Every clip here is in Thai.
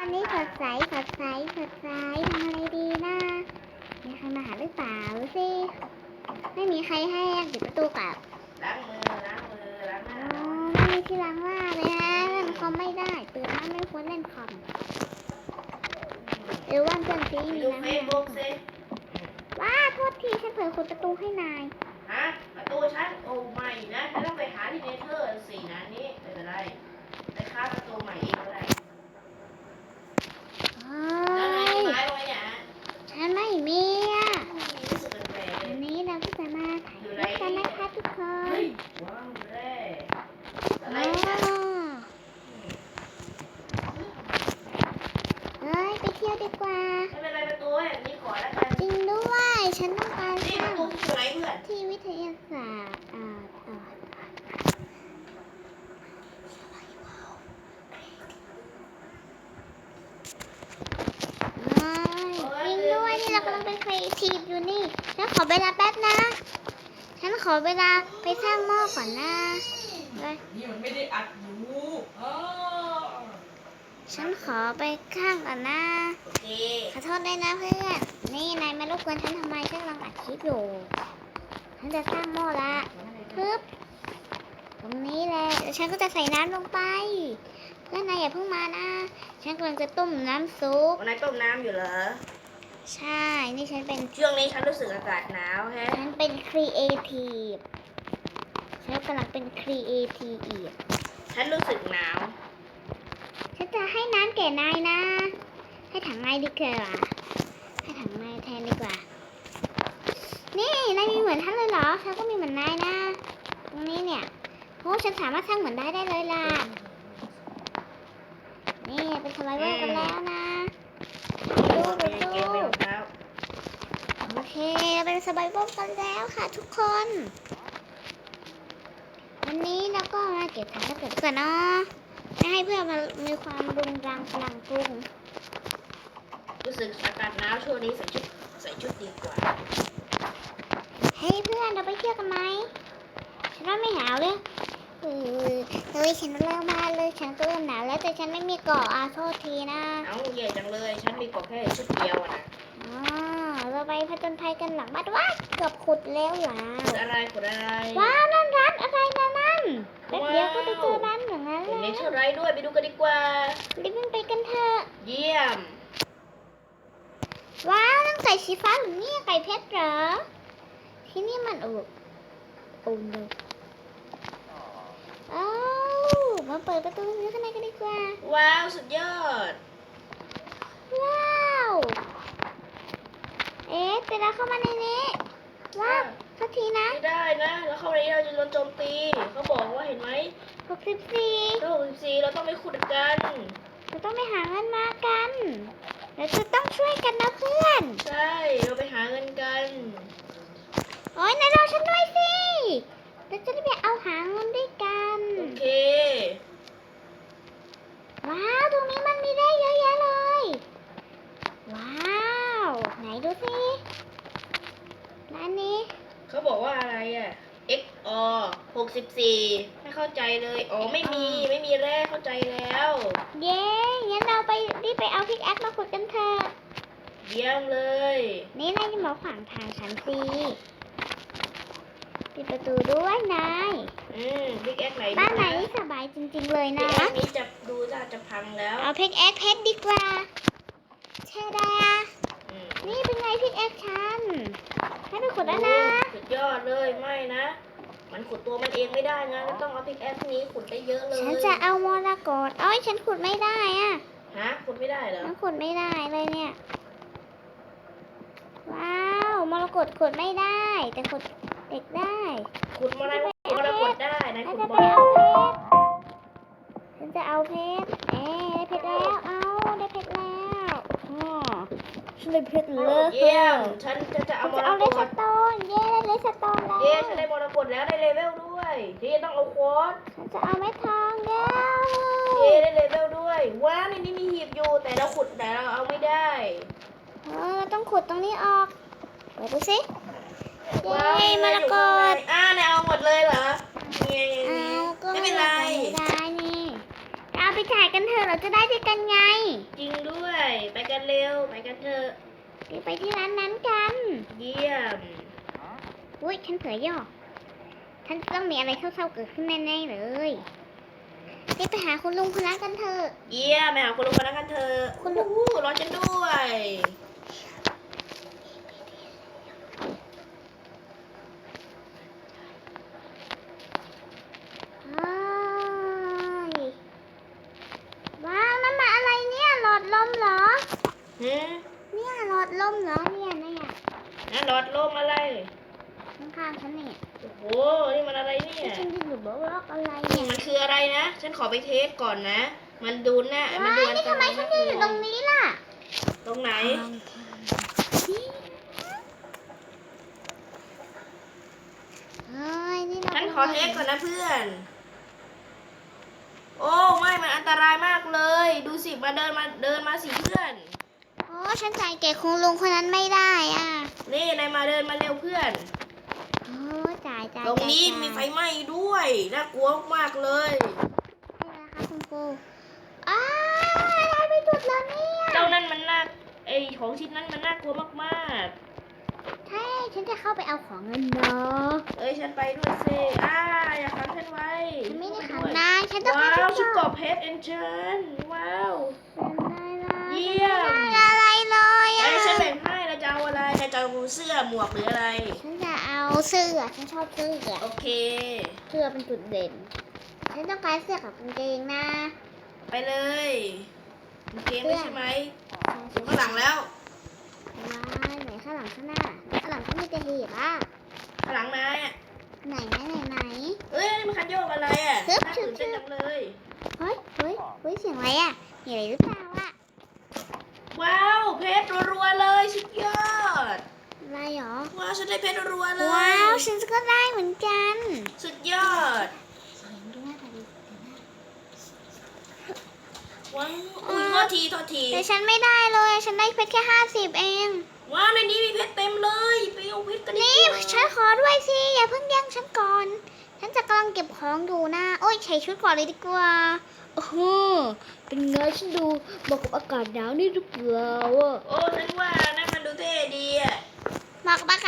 วันนี้สดใสสดใสสดใสทำอะไรดีนะมีใครมาหาหรือเปล่าดูสิไม่มีใครให้ปิดประตูกลับล้างมือล้างมือล้างหอ๋น้าอไม่มีที่ล้างว่าเลยนะเล่นคอมไม่ได้ตื่นมาไม่ควรเล่นคอมหรือว่าเพื่อนซีไปมีดูนะเฟซบุ๊กสิว้าโทษทีฉันเผลอขุดประตูให้นายฮะประตูฉันโอ้ไม่นะฉันต้องไปหาที่เนเธอร์สินะนี่ไม่เป็นไรไปค้าประตูใหม่เองก็ได้ เฮ้ แล้วนาย ย มีไม้ไว้เนี่ยฮะ ฉันไม่มีอะ รู้สึกแปลกๆเล วั ย นนี้เราก็จะมาถ่ายคลิปกันนะคะทุกคน เฮ้ยว้าวแร่อะไร อ๋อ เนี่ย เอ้ยไปเที่ยวดีกว่า ไม่เป็นไรประตูแบบนี้ก่อนแล้วกัน จริงด้วยฉันต้องการ นี่ ส ป ร้า ระ ง ตูที่อยู่ไหนเพื่อน ที่วิทยาศาสตร์อ่าอ่าเอ้ยจริงด้วยนี่เรากำลังเป็นครีเอ ทีฟอยู่นี่ฉันขอเวลาแป๊บนะ ฉันขอเวลาไปสร้างหม้อก่อนนะนี่มันไม่ได้อัดอยู่ฉันขอไปข้างก่อนนะ ขอโทษด้วยนะเพื่อน นี่นายมารบกวนฉันทำไมฉันกำลังอัดคลิปอยู่ ฉันจะสร้างหม้อละปึ๊บตรงนี้แหละแล้วฉันก็จะใส่น้ำลงไป เพื่อนนายอย่าเพิ่งมานะ ฉันกำลังจะต้มน้ำซุปนนั้นต้มน้ำอยู่เหรอ ใช่ นี่ฉันเป็น ช่วงนี้ฉันรู้สึกอากาศหนาวแฮะฉันเป็นครีเอทีฟฉันกำลังเป็นครีเอทีฟฉันรู้สึกหนาว ฉันจะให้น้ำแก่นายนะ ให้ถังนายดีกว่าให้ถังนายแทนดีกว่า นี่นายมีเหมือนฉันเลยเหรอฉันก็มีเหมือนนายนะ ตรงนี้เนี่ยโอ้ฉันสามารถสร้างเหมือนได้ได้เลยล่ะ นี่เป็นสไลเวอร์กันแล้วนะดูดู ยัง ดู เก็บไม่ออกแล้ว โอเค เป็นสไลเวอร์กันแล้วค่ะทุกคน วันนี้เราก็มาเก็บถังกระปุกกันเนาะไม่ให้เพื่อนมันมีความรุงรังพลังกรุงรู้สึกอากาศหนาวช่วงนี้ใส่ชุดใส่ชุดดีกว่า เฮ้ยเพื่อนเราไปเที่ยวกันไหมฉันว่าไม่หนาวเลยเออเฮ้ยฉันเริ่มมาเลยฉันก็เริ่มหนาวแล้วแต่ฉันไม่มีเกาะอาโทษทีนะ เอ้าแย่จังเลย ฉันมีเกรอบแค่ชุดเดียวนะ เราไปผจญภัยกันหลังบ้านว้าเกือบขุดแล้วหรอขุดอะไรขุดอะไร ว้าวนั่นร้านอะไรนะนั่นแป๊บเดียวก็ไปเจอร้านอย่างนั้นเห็นแล้ในวเท่าไรด้วยไปดูกันดีกว่ารีบวิ่งไปกันเถอะ เยี่ยม ว้าวนั่นไก่สีฟ้าหรือเนี่ยไก่เพชรเหรอ ที่นี่มันโอ้โอ้โนอ้าวมาเปิดประตูนี้ข้างในกันดีกว่า ว้าวสุดยอด ว้าว เอ๊ะแต่เราเข้ามาในนี้ว้าวสักทีนะไม่ได้นะ แล้วเข้าไปนี้เราจะโดนโจมตี เขาบอกว่าเห็นไหมหกสิบสี่ถ้าหกสิบสี่เราต้องไปขุดกันเราต้องไปหาเงินมากันเราจะต้องช่วยกันนะเพื่อน ใช่ เราไปหาเงินกัน โอ้ยนายรอฉันด้วยสิ เราจะได้ไปเอาหาเงินด้วยกัน โอเค ว้าว ตรงนี้มันมีได้เยอะแยะเลย ว้าว ไหนดูสิร้านนี้ เขาบอกว่าอะไรอะ x o ห กสิบสี่ไม่เข้าใจเลยอ๋อไม่มีไม่มีแร่เข้าใจแล้ว เย้งั้นเราไปรีบไปเอาพิกแอคมาขุดกันเถอะเยี่ยมเลย นี่นายจะมาขวางทางฉันสิปิดประตูด้วยนายอืมพิกแอคไหนบ้านไหนดีะสบายจริง ๆ เลยพินะกแอคนี้จะดูจะจะพังแล้ว เอาพิกแอคเพชรดีกว่าใช่ได้อะอืมนี่เป็นไงพิกแอคฉันให้ไปขุดแล้วนะ สุดยอดเลยไม่นะ มันขุดตัวมันเองไม่ได้นะก็ต้องเอาพิกแอคนี้ขุดได้เยอะเลยฉันจะเอามรกตเอ้ยฉันขุดไม่ได้อะฮะขุดไม่ได้เหรอฉันขุดไม่ได้เลยเนี่ย ว้าวมรกตขุดไม่ได้ แต่ขุดเด็กได้ ขุดมาได้ขุดมรกตได้นะฉันขุดจะบไปอลเอาเพชรฉันจะเอาเพชรเอ๊ะได้เพชรแล้ว เอาได้เพชรแล้วอ๋อ ฉันได้เพชรแล้วเยี่ยมฉันจะจะฉัเอานมจะรเอาเลกสตโตนเย้ได้เลสโตนแล้วเย้ฉันได้มรกตแล้วได้เลเวลด้วยที่ต้องเอาควอตฉันจะเอาเม็ดทองแล้วเย้ได้เลเวลด้วยว้าวในนี้มีหีบอยู่แต่เราขุดแต่เราเอาไม่ได้เออต้องขุดตรงนี้ออกเปิดดูสิว้าวเย้มรกตอ่าเนี่ยเอาหมดเลยเหรอเนี่ยเอาก็ไม่เป็นไร ไม่ได้นี่เอาไปจ่ายกันเถอะเราจะได้ด้วยกันไง จริงไปกันเถอะ เดี๋ยวไปที่ร้านนั้นกัน เยี่ยม อุ้ยฉันเผยย่อฉันต้องมีอะไรเศร้าๆเกิดขึ้นแน่ๆเลยรีบไปหาคุณลุงคนนั้นกันเถอะ เยี่ยมไปหาคุณลุงคนนั้นกันเถอะคุณลุงอู้รอฉันด้วย อ้ายว้าวนั่นมาอะไรเนี่ยหลอดลมเหรอ หืมเนี่ยหลอดลมเหรอเนี่ยเนี่ยนั่นหลอดลมอะไรข้างๆฉันเนี่ยโอ้โหนี่มันอะไรเนี่ย ฉันยืนอยู่บล็อกอะไรนี่เนี่ยมันคืออะไรนะ ฉันขอไปเทสก่อนนะ มันดูน่ะมันว้าดูยอันนี่ตทำไมรายฉัมานกยืนเลอยู่ตรงยนี้ล่ะ ตรงไหนเฮ้ยนี่เราฉันขอเทสก่อนนะเพื่อน โอ้ไม่ มันอันตรายมากเลย ดูสิ มาเดินมาเดินมาสิเพื่อน โอ้ฉันใส่เกตคุณลุงคนนั้นไม่ได้อะนี่นายมาเดินมาเร็วเพื่อน โอ้จ่ายจ่ายตรงนี้จ่ายมีไฟไหม้ด้วยน่ากลัวมากเลยนี่นะคะคุณครูอ้าวอะไรไปจุดแล้วเนี่ยเจ้านั่นมันน่าไอของชิ้นนั้นมันน่ากลัวมากใช่ฉันจะเข้าไปเอาของเงินเนาะๆ เอ้ยฉันไปด้วยเซอ่าอย่าขังฉันไว้ฉันไม่ได้ด้วยขังนายฉันต้องว้าไปวชุชุดดเกเกาะราะเพชรเอนเชนว้าวเยี่เยี่ยมอะไร เราจะเอาเสื้อหมวกหรืออะไร ฉันจะเอาเสื้อ ฉันชอบเสื้อ โอเค เสื้อเป็นจุดเด่น ฉันต้องการเสื้อกับกางเกงนะ ไปเลยกางเกงด้วยใช่ไหมอยู่ข้างหลังแล้วว้ายไหนข้างหลังข้างหน้า ข้างหลังก็มีแต่หีบอะ ข้างหลังนายอะไหนไหนไหนไหน เอ้ยนี่มันคันโยกอะไรอะทึบน่าทึบตื่นเต้นจังเลย เฮ้ยเฮ้ยเฮ้ยเสียงอะไรอะมีอะไรหรือเปล่าอะว้าว เพชรรัวๆเลยสุดยอด อะไรหรอ ว้าวฉันได้เพชรรัวๆเลย ว้าวฉันก็ได้เหมือนกันสุดยอด ดูหน้าตาดีว้าวอุ้ยโทษทีโทษที แต่ฉันไม่ได้เลย ฉันได้เพชรแค่ห้าสิบเอง ว้าวในนี้มีเพชรเต็มเลย ไปเอาเพชรกันดีนี่กว่าฉันขอด้วยสิ อย่าเพิ่งแย่งฉันก่อน ฉันจะกำลังเก็บของอยู่นะ โอ้ยใส่ชุดก่อนเลยดีกว่า โอ้โหเป็นไงฉันดูบอกกับอากาศหนาวนี่หรือเปล่าอะโอ้ฉันว่านั่นมันดูเท่ดีอะ เห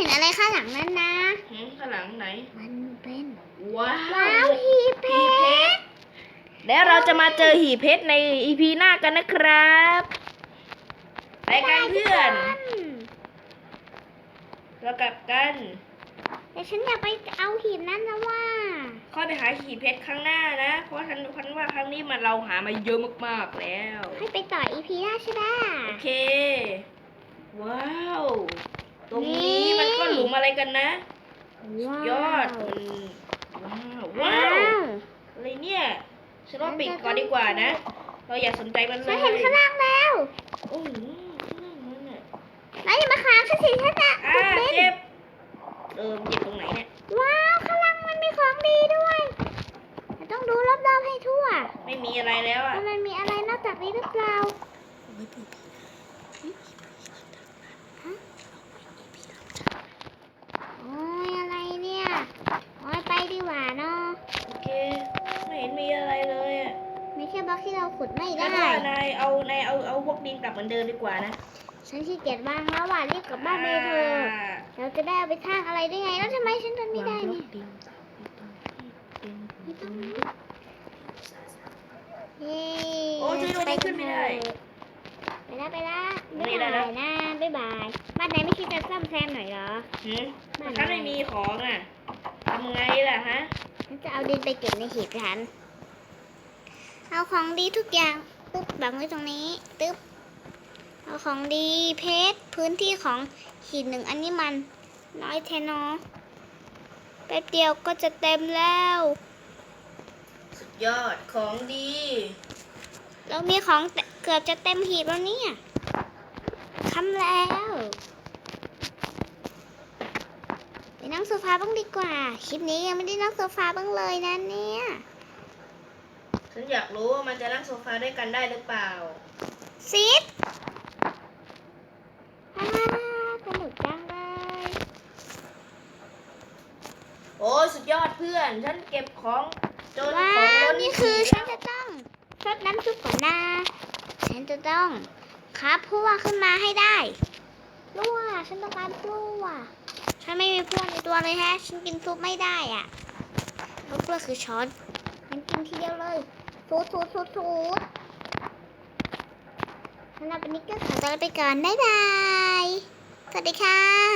ห็นอะไรข้างหลังนั้นนะ หืมข้างหลังไหน มันเป็นว้าว้าววหีบเพหีบเพชชรรแล้วเราจะมาเจอหีบเพชรในอีพีหน้ากันนะครับไปกันเพื่อน เรากลับกันแต่ฉันอยากไปเอาหีบนั้นนะว่าค่อยไปหาหีบเพชรข้างหน้านะ เพราะฉันพันว่าครั้งนี้มันเราหามาเยอะมากๆแล้ว ให้ไปต่ออีพีหน้าใช่ไหม โอเค ว้าว ตรงนี้มันก็หลุมอะไรกันนะ ยอดมันว้าวว้าวอะไรเนี่ยฉันว่าปิดก่อนดีกว่านะ เราอย่าสนใจมันเลฉันยเห็นข้างล่างแล้วโอ้โหข้างล่างนั่นน่ะแล้วอย่ามาขางฉันสิฉันจะอ่าขุดดินเจ็บเออมันเจ็บตรงไหนเนี่ยว้าวข้างล่างมันมีของดีด้วยแต่ต้องดูรอบๆให้ทั่ว ไม่มีอะไรแล้วอะว่ามันมีอะไรนอกจากนี้หรือเปล่าฮะโอ้ยอะไรเนี่ย โอ้ยไปดีกว่าเนาะโอเค ไม่เห็นมีอะไรเลยอะไม่ใช่บล็อกที่เราขุดไม่งั้ได้นว่านายเอานายเอาเอาพวกดินกลับเหมือนเดิมดีกว่านะฉันขี้เกียจบ้างแล้วว่ะรีบกลับบ้านไปเถอะอ่าเราจะได้เอาไปสร้างอะไรได้ไง แล้วทำไมฉันทำไม่ได้เนี่ยดินไม่ต้องเย้โอ้ช่วยด้วยขึ้นไม่ได้ไปละไปละไม่บ๊ายได้บาแล้ยวนะบ๊ายบายบ้านไหนไม่คิดจะซ่อมแซมหน่อยเหรอ หืมบ้านฉันไม่มีของอะทำไงล่ะฮะฉันจะเอาดินไปเก็บในหีบฉัน เอาของดีทุกอย่างตึ๊บบังไว้ตรงนี้ ตึ๊บ เอาของดีเพชรพื้นที่ของหีบหนึ่งอันนี้มัน น้อยแทนอแป๊บเดียวก็จะเต็มแล้ว สุดยอดของดี เรามีของเตเกือบจะเต็มหีบแล้วเนี่ยทำแล้วไป นั่งโซฟาบ้างดีกว่า คลิปนี้ยังไม่ได้นั่งโซฟาบ้างเลยนะเนี่ย ฉันอยากรู้ว่ามันจะนั่งโซฟาด้วยกันได้หรือเปล่า ซิดฮ่าสนุกจังเลย โอ้ยสุดยอดเพื่อน ฉันเก็บของจนว้าของว ล้นนี่คือหีบฉันแล้วจะต้องรดน้ำซุปก่อนนะฉันจะต้องครับพลั่วขึ้นมาให้ได้พลั่วฉันต้องการพลั่ว ฉันไม่มีพลั่วในตัวเลยแฮะ ฉันกินซุปไม่ได้อะแล้วพลั่วคือช้อนฉันกินทีเดียวเลยซูดซูดซูดซูดสำหรับวันนี้ก็ขอตัวลาไปก่อน บ๊ายบาย สวัสดีค่ะ